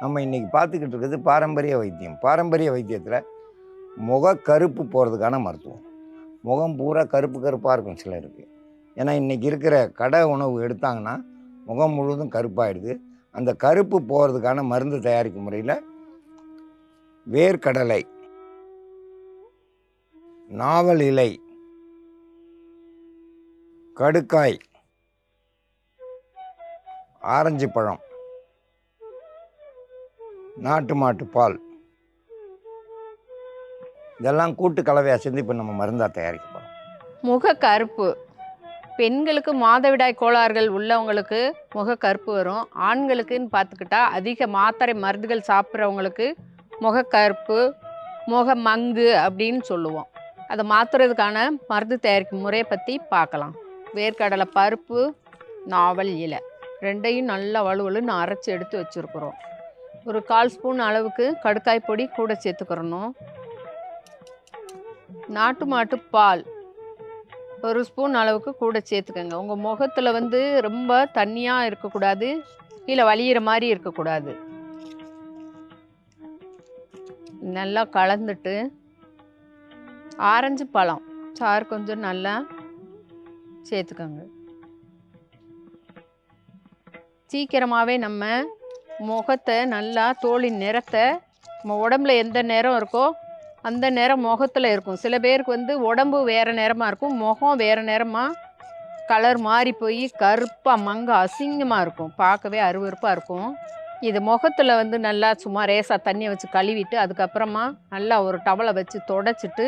நம்ம இன்றைக்கி பார்த்துக்கிட்டு இருக்கிறது பாரம்பரிய வைத்தியம். பாரம்பரிய வைத்தியத்தில் முக கருப்பு போகிறதுக்கான மருத்துவம். முகம் பூரா கருப்பு கருப்பாக இருக்கும் சிலருக்கு. ஏன்னா இன்றைக்கி இருக்கிற கடை உணவு எடுத்தாங்கன்னா முகம் முழுவதும் கருப்பாயிடுது. அந்த கருப்பு போகிறதுக்கான மருந்து தயாரிக்கும் முறையில் வேர்க்கடலை நாவல் இலை கடுக்காய் ஆரஞ்சு பழம் நாட்டு மாட்டு பால். இதெல்லாம் கூட்டு கலவையாக சேர்ந்து இப்போ நம்ம மருந்தாக தயாரிக்க போகிறோம் முக கருப்பு பெண்களுக்கு மாதவிடாய் கோளாறுகள் உள்ளவங்களுக்கு முக கருப்பு வரும். ஆண்களுக்குன்னு பார்த்துக்கிட்டா அதிக மாத்திரை மருந்துகள் சாப்பிட்றவங்களுக்கு முக கருப்பு முக மங்கு அப்படின்னு சொல்லுவோம். அதை மாற்றுறதுக்கான மருந்து தயாரிக்கும் முறையை பற்றி பார்க்கலாம். வேர்க்கடலை பருப்பு நாவல் இலை. ரெண்டையும் நல்லா வலுவலுன்னு அரைச்சி எடுத்து வச்சுருக்குறோம். ஒரு கால் ஸ்பூன் அளவுக்கு கடுக்காய் பொடி கூட சேர்த்துக்கிறணும். நாட்டு மாட்டு பால் ஒரு ஸ்பூன் அளவுக்கு கூட சேர்த்துக்கோங்க. உங்கள் முகத்தில் வந்து ரொம்ப தண்ணியாக இருக்கக்கூடாது கீழே வலியிற மாதிரி இருக்கக்கூடாது. நல்லா கலந்துட்டு ஆரஞ்சு பழம் சாறு கொஞ்சம் நல்லா சேர்த்துக்கோங்க. சீக்கிரமாகவே நம்ம முகத்தை நல்லா தோலின் நிறத்தை நம்ம உடம்புல எந்த நேரம் இருக்கோ அந்த நேரம் முகத்தில் இருக்கும். சில பேருக்கு வந்து உடம்பு வேறு நேரமாக இருக்கும் முகம் வேறு நேரமாக கலர் மாறி போய் கருப்பாக மங்க அசிங்கமாக இருக்கும். பார்க்கவே அருவருப்பாக இருக்கும். இது முகத்தில் வந்து நல்லா சும்மா ரேசாக தண்ணியை வச்சு கழுவிட்டு அதுக்கப்புறமா நல்லா ஒரு டவலை வச்சு தொடச்சிட்டு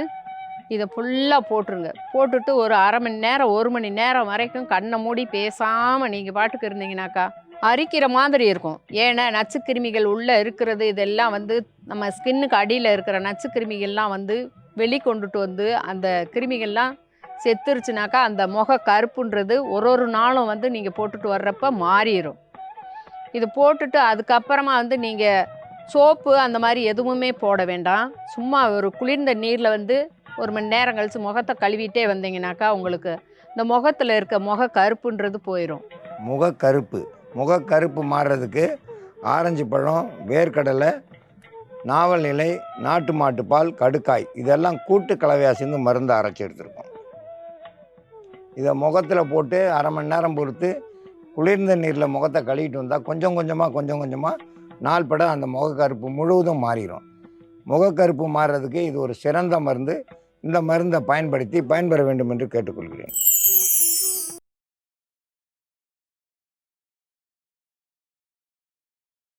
இதை ஃபுல்லாக போட்டுருங்க. போட்டுட்டு ஒரு அரை மணி நேரம் ஒரு மணி நேரம் வரைக்கும் கண்ணை மூடி பேசாமல் நீங்கள் பாட்டுக்கு இருந்தீங்கனாக்கா அரிக்கிற மாதிரி இருக்கும். ஏன்னா நச்சுக்கிருமிகள் உள்ளே இருக்கிறது இதெல்லாம் வந்து நம்ம ஸ்கின்னுக்கு அடியில் இருக்கிற நச்சுக்கிருமிகள்லாம் வந்து வெளிக்கொண்டுட்டு வந்து அந்த கிருமிகள்லாம் செத்துருச்சுனாக்கா அந்த முக கருப்புன்றது ஒரு ஒரு நாளும் வந்து நீங்கள் போட்டுட்டு வர்றப்ப மாறிடும் இது போட்டுட்டு அதுக்கப்புறமா வந்து நீங்கள் சோப்பு அந்த மாதிரி எதுவுமே போட வேண்டாம். சும்மா ஒரு குளிர்ந்த நீரில் வந்து ஒரு மணி நேரம் கழித்து முகத்தை கழுவிட்டே வந்தீங்கனாக்கா உங்களுக்கு இந்த முகத்தில் இருக்க முக கருப்புன்றது போயிடும் முக கருப்பு. முகக்கருப்பு மாறுறதுக்கு ஆரஞ்சு பழம் வேர்க்கடலை நாவல் நிலை நாட்டு மாட்டுப்பால் கடுக்காய் இதெல்லாம் கூட்டு கலவையாக சேர்ந்து மருந்து அரைச்சி எடுத்துருக்கோம். இதை முகத்தில் போட்டு அரை மணி நேரம் பொறுத்து குளிர்ந்த நீரில் முகத்தை கழுவிட்டு வந்தால் கொஞ்சம் கொஞ்சமாக கொஞ்சம் கொஞ்சமாக நாள் பட அந்த முகக்கருப்பு முழுவதும் மாறிடும் முகக்கருப்பு மாறுறதுக்கு இது ஒரு சிறந்த மருந்து. இந்த மருந்தை பயன்படுத்தி பயன்பெற வேண்டும் என்று கேட்டுக்கொள்கிறேன்.